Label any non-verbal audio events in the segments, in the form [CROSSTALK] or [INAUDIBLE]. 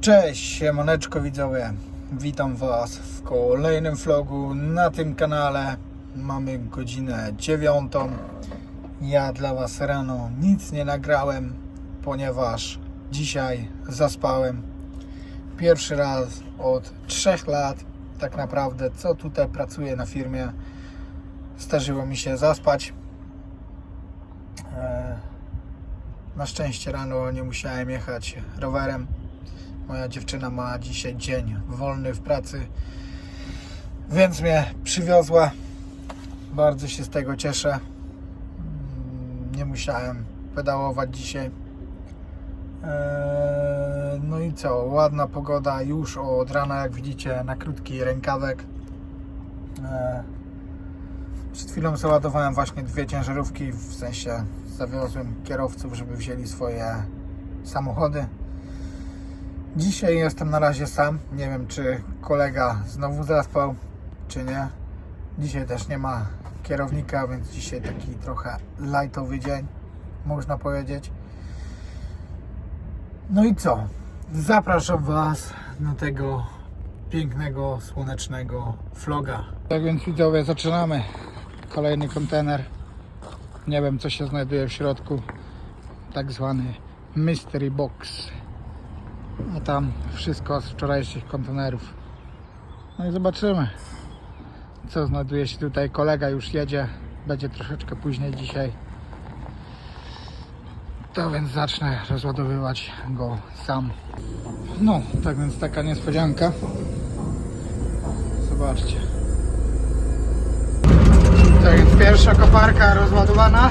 Cześć, siemaneczko widzowie. Witam Was w kolejnym vlogu na tym kanale. Mamy godzinę dziewiątą. Ja dla Was rano nic nie nagrałem, ponieważ dzisiaj zaspałem. Pierwszy raz od trzech lat tak naprawdę, co tutaj pracuję na firmie. Zdarzyło mi się zaspać. Eee, Na szczęście rano nie musiałem jechać rowerem. Moja dziewczyna ma dzisiaj dzień wolny w pracy, więc mnie przywiozła. Bardzo się z tego cieszę. Mm, Nie musiałem pedałować dzisiaj. Eee, No i co? Ładna pogoda już od rana, jak widzicie, na krótki rękawek. Eee, Przed chwilą załadowałem właśnie dwie ciężarówki, w sensie zawiozłem kierowców, żeby wzięli swoje samochody. Dzisiaj jestem na razie sam. Nie wiem, czy kolega znowu zaspał, czy nie. Dzisiaj też nie ma kierownika, więc dzisiaj taki trochę lightowy dzień, można powiedzieć. No i co? Zapraszam Was na tego pięknego, słonecznego vloga. Tak więc widzowie, zaczynamy. Kolejny kontener. Nie wiem, co się znajduje w środku. Tak zwany mystery box. A tam wszystko z wczorajszych kontenerów. No i zobaczymy, co znajduje się tutaj. Kolega już jedzie, będzie troszeczkę później dzisiaj. To więc zacznę rozładowywać go sam. No, tak więc taka niespodzianka. Zobaczcie. Tak więc pierwsza koparka rozładowana.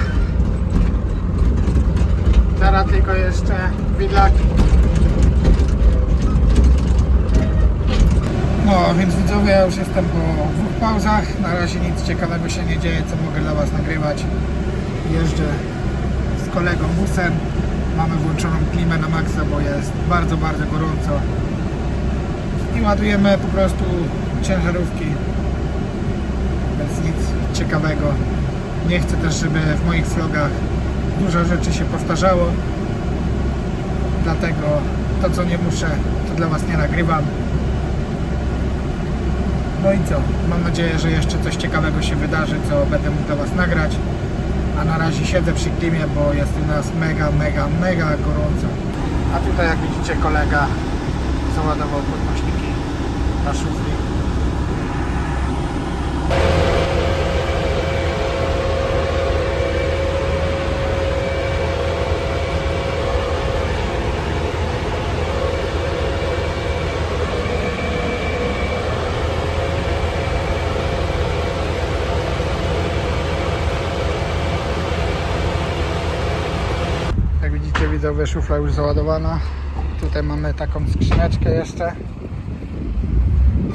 Teraz tylko jeszcze widlaki. No, więc widzowie, ja już jestem po dwóch pauzach. Na razie nic ciekawego się nie dzieje, co mogę dla Was nagrywać. Jeżdżę z kolegą busem. Mamy włączoną klimę na maksa, bo jest bardzo, bardzo gorąco. I ładujemy po prostu ciężarówki. Bez nic ciekawego. Nie chcę też, żeby w moich vlogach dużo rzeczy się powtarzało. Dlatego to, co nie muszę, to dla Was nie nagrywam. No i co? Mam nadzieję, że jeszcze coś ciekawego się wydarzy, co będę mógł dla Was nagrać. A na razie siedzę przy klimie, bo jest u nas mega, mega, mega gorąco. A tutaj jak widzicie kolega załadował podnośniki na szufli. Widzowie szufla już załadowana. Tutaj mamy taką skrzyneczkę jeszcze.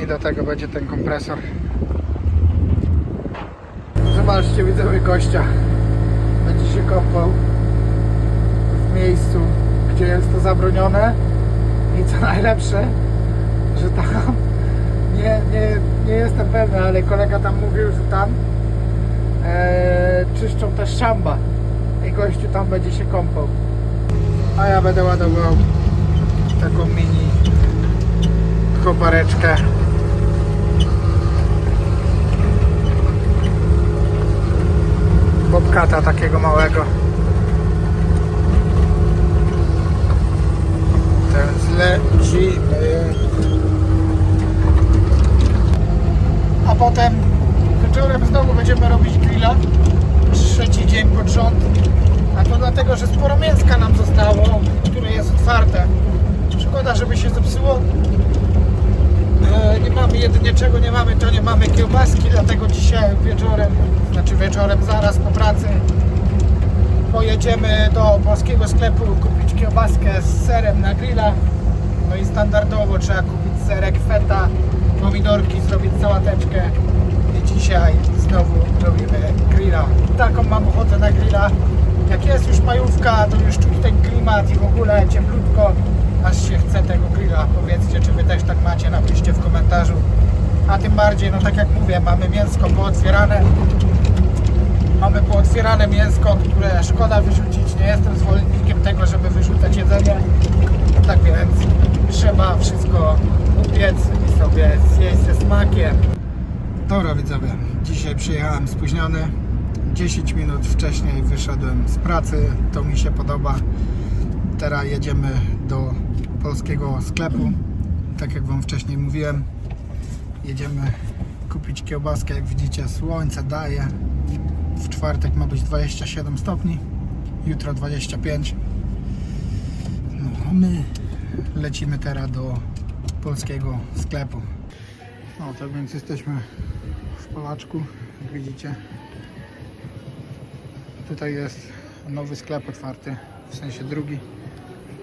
I do tego będzie ten kompresor. Zobaczcie widzowie gościa. Będzie się kąpał w miejscu, gdzie jest to zabronione. I co najlepsze, że tam [LAUGHS] nie, nie, nie jestem pewny, ale kolega tam mówił, że tam e, czyszczą też szamba i gościu tam będzie się kąpał. A ja będę ładował taką mini kopareczkę. Bobkata takiego małego. Teraz lecimy. A potem wieczorem znowu będziemy robić grilla. Trzeci dzień pod rząd. A to dlatego, że sporo mięska nam zostało, które jest otwarte. Szkoda, żeby się zepsuło. E, nie mamy jedynie czego nie mamy, to nie mamy kiełbaski, dlatego dzisiaj wieczorem, znaczy wieczorem zaraz po pracy pojedziemy do polskiego sklepu kupić kiełbaskę z serem na grilla. No i standardowo trzeba kupić serek, feta, pomidorki, zrobić sałateczkę i dzisiaj znowu robimy grilla. Taką mam ochotę na grilla. Jak jest majówka, to już czuć ten klimat i w ogóle cieplutko, aż się chce tego grilla. Powiedzcie, czy wy też tak macie, napiszcie w komentarzu. A tym bardziej, no tak jak mówię, mamy mięsko pootwierane. Mamy pootwierane mięsko, które szkoda wyrzucić. Nie jestem zwolennikiem tego, żeby wyrzucać jedzenie. Tak więc trzeba wszystko upiec i sobie zjeść ze smakiem. Dobra widzowie, dzisiaj przyjechałem spóźniony. 10 minut wcześniej wyszedłem z pracy, to mi się podoba. Teraz jedziemy do polskiego sklepu. Tak jak Wam wcześniej mówiłem, jedziemy kupić kiełbaskę. Jak widzicie, słońce daje. W czwartek ma być 27 stopni, jutro 25. No, my lecimy teraz do polskiego sklepu. No, tak więc jesteśmy w Polaczku, jak widzicie. Tutaj jest nowy sklep otwarty, w sensie drugi.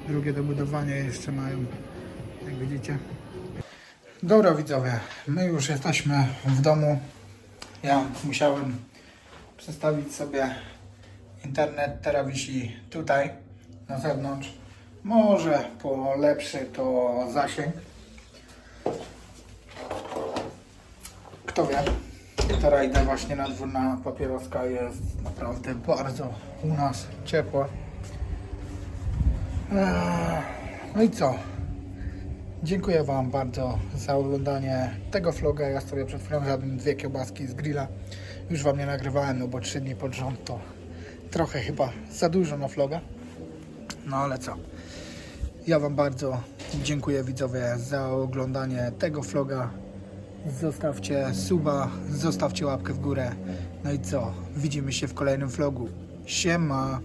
Drugie dobudowanie jeszcze mają, jak widzicie. Dobra widzowie, my już jesteśmy w domu. Ja musiałem przestawić sobie internet, teraz wisi tutaj na zewnątrz. Może polepszy to zasięg. Kto wie? Teraz idę właśnie na dwór na papieroska. Jest naprawdę bardzo u nas ciepło. Eee, No i co? Dziękuję Wam bardzo za oglądanie tego vloga. Ja sobie przed chwilą zjadłem dwie kiełbaski z grilla. Już Wam nie nagrywałem, no bo trzy dni pod rząd to trochę chyba za dużo na vloga. No ale co? Ja Wam bardzo dziękuję widzowie za oglądanie tego vloga. Zostawcie suba, zostawcie łapkę w górę. No i co? Widzimy się w kolejnym vlogu. Siema!